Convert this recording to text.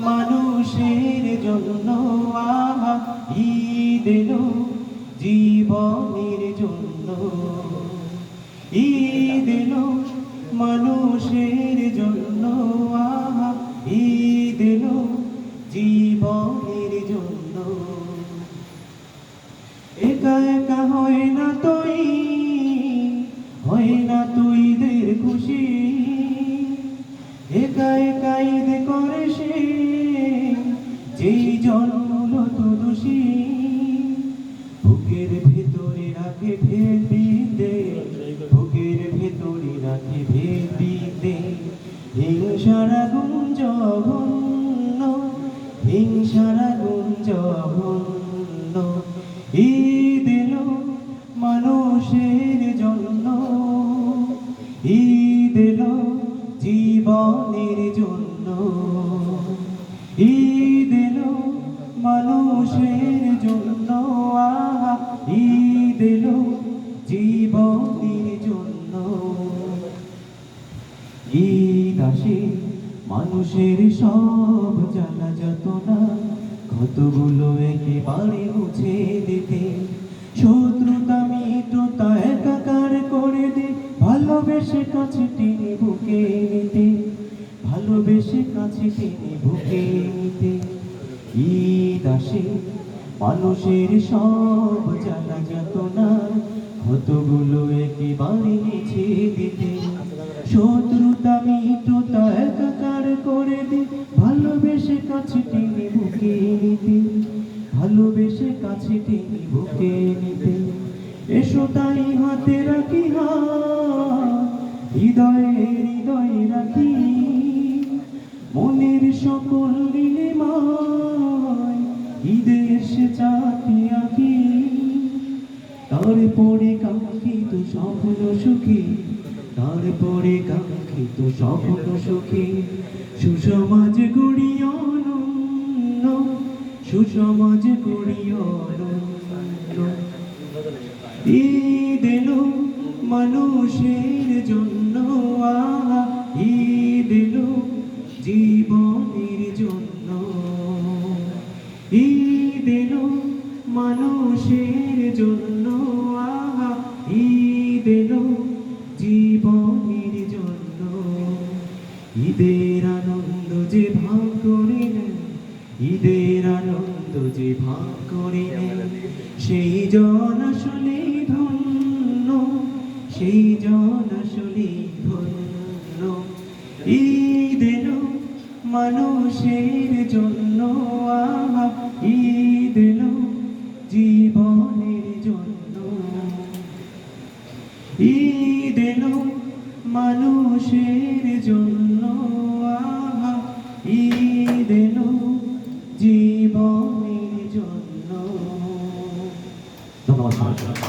মানুষের জন্য আহা এলো, জীবনের জন্য। ঈদ মানুষের জন্য আহা এলো, জীবনের জন্য। একা একা হয় না তুই, হয় না তুই দের খুশি। একা একা ঈদ করে সে, যেই জন্মল তো দোষী বুকের ভেতরে রাখে ভেদিতে বুকের ভেতরে রাখে ভেদিতে হিংসারা গুণ জঘন্য, হিংসারা গুণ জঘন্য। ঈদ মানুষের মানুষের জন্য, আহা, ঈদ এলো জীবনের জন্য। ঈদ আসে, মানুষের সব জানা যত না ক্ষতগুলো একেবারে মুছে দিতে। শত্রুতা, মিত্রতা একাকার করে দে, ভালোবেসে কাছে টেনে বুকে নিতে। ভালোবেসে কাছে টেনে বুকে নিতে। আসে, মানুষের সব জানা যত না ক্ষতগুলো একেবারে মুছে দিতে। শত্রুতা, মিত্রতা একাকার করে দে, ভালোবেসে কাছে টেনে বুকে নিতে। ভালোবেসে কাছে টেনে বুকে নিতে। এসো তাই হাতে রাখি হৃদয়ে হৃদয়ে রাখি। মনের সকল সে চাটি আঁকি। তারপরে কাঙ্ক্ষিত স্বপ্ন সুখী। তারপরে কাঙ্ক্ষিত স্বপ্ন সুখী। সুসমাজ গড়িয় সুসমাজ গড়িয় ঈদ মানুষের জন্য। মানুষের জন্য, আহা, ঈদ এলো জীবনের জন্য। ঈদের আনন্দ যে ভাগ করে ঈদের আনন্দ যে ভাগ করে নেন। সেই জন আসলে ধন্য, সেই জন আসলে ধন্য। ঈদ এলো মানুষের জন্য, আহা, ঈদ মানুষের জন্য আহা ঈদেন জীবনের জন্য। ধন্যবাদ